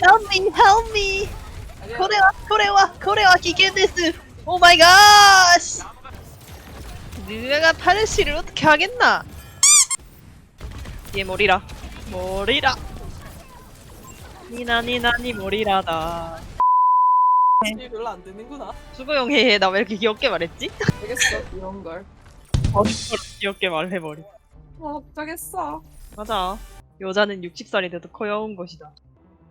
Help me, help me. これは、これは、これは危険です. Oh my gosh. 누가 파르시를 어떻게 하겠나? 얘 머리라. 머리라. 니나 니나 니 머리라다. 이 별로 안 되는구나. 수고용 해해 나 왜 이렇게 귀엽게 말했지? 되겠어 이런 걸. 어디서 귀엽게 말해버리. 어, 짜겠어. 맞아. 여자는 60살이 돼도 커여운 것이다.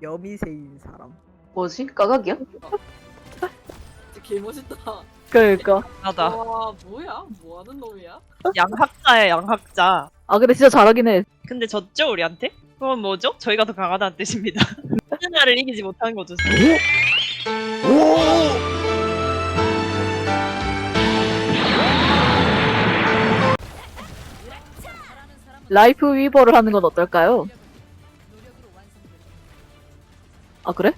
여미새인 사람. 뭐지? 까각이야? 진짜 개 멋있다. 그러니까. 나다. 와 뭐야? 뭐 하는 놈이야? 양학자야 양학자. 아 근데 진짜 잘하긴 해. 근데 졌죠 우리한테? 그건 뭐죠? 저희가 더 강하다는 뜻입니다. 하나를 이기지 못한 거죠. 라이프 위버를 하는 건 어떨까요? 아 그래?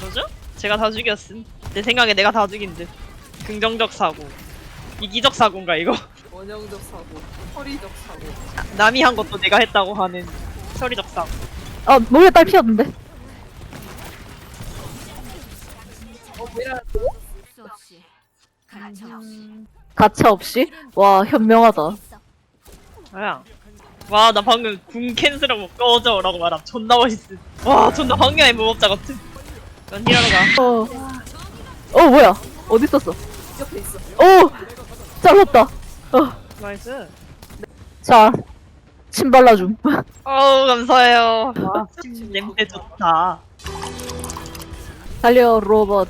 뭐죠? 제가 다 죽였음. 내 생각에 내가 다 죽인 듯. 긍정적 사고. 이기적 사고인가 이거? 원형적 사고, 허리적 사고. 남이 한 것도 내가 했다고 하는 처리적 사고. 아 목에 딸 피었는데. 어 뭐야? 수 없이 가차 없이 가차 없이? 와 현명하다. 뭐야? 와, 나 방금 궁 캔슬하고 꺼져라고 말함. 존나 멋있음. 와, 존나 황야의 무법자 같은. 넌 힐하러 가. 어. 어 뭐야? 어디 있었어? 옆에 있어. 오 잘랐다. 어. 나이스. 자, 침 발라줌. 어우, 감사해요. 와, 침 냄새 좋다. 달려 로봇.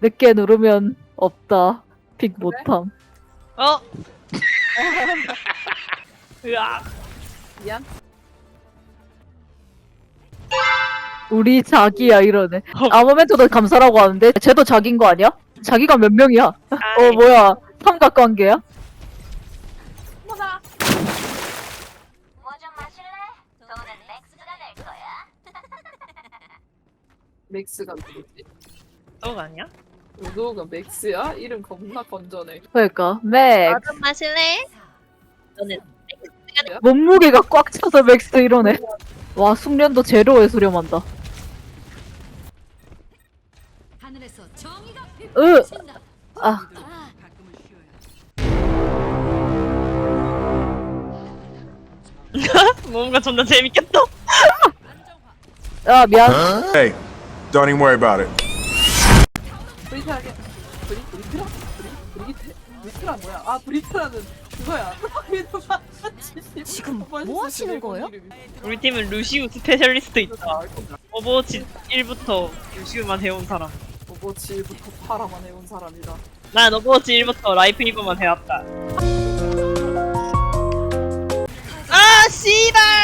늦게 누르면 없다. 픽 못함. 어? 으악. 미안. 우리 자기야 이러네. 아모멘토도 감사라고 하는데 쟤도 자기인 거 아니야? 자기가 몇 명이야? 어 뭐야? 삼각관계야? 뭐좀 마실래? 돈은 맥스가 낼 거야 맥스가 누구지? 또 아니야? 누구가 맥스야? 이름 겁나 건전해. 그러니까 맥좀 마실래? 너는 몸무게가 꽉 차서 맥스 이러네. 와 숙련도 제로에 수렴한다. 하늘에서 정의가 으! 빗친다 아 뭔가 존나 재밌겠다. 아, 미안. Hey, don't even worry about it. 브리트하게. 브리 브리트라? 브리 브리트? 브리트라 뭐야? 아 브리트라는 그거야. 지금 뭐 하시는 거예요? 우리 팀은 루시우 스페셜리스트 있다. 오버워치 1부터 루시우만 해온 사람. 오버워치 1부터 파라만 해온 사람이다. 난 오버워치 1부터 라이프 리버만 해왔다. 아, 씨발!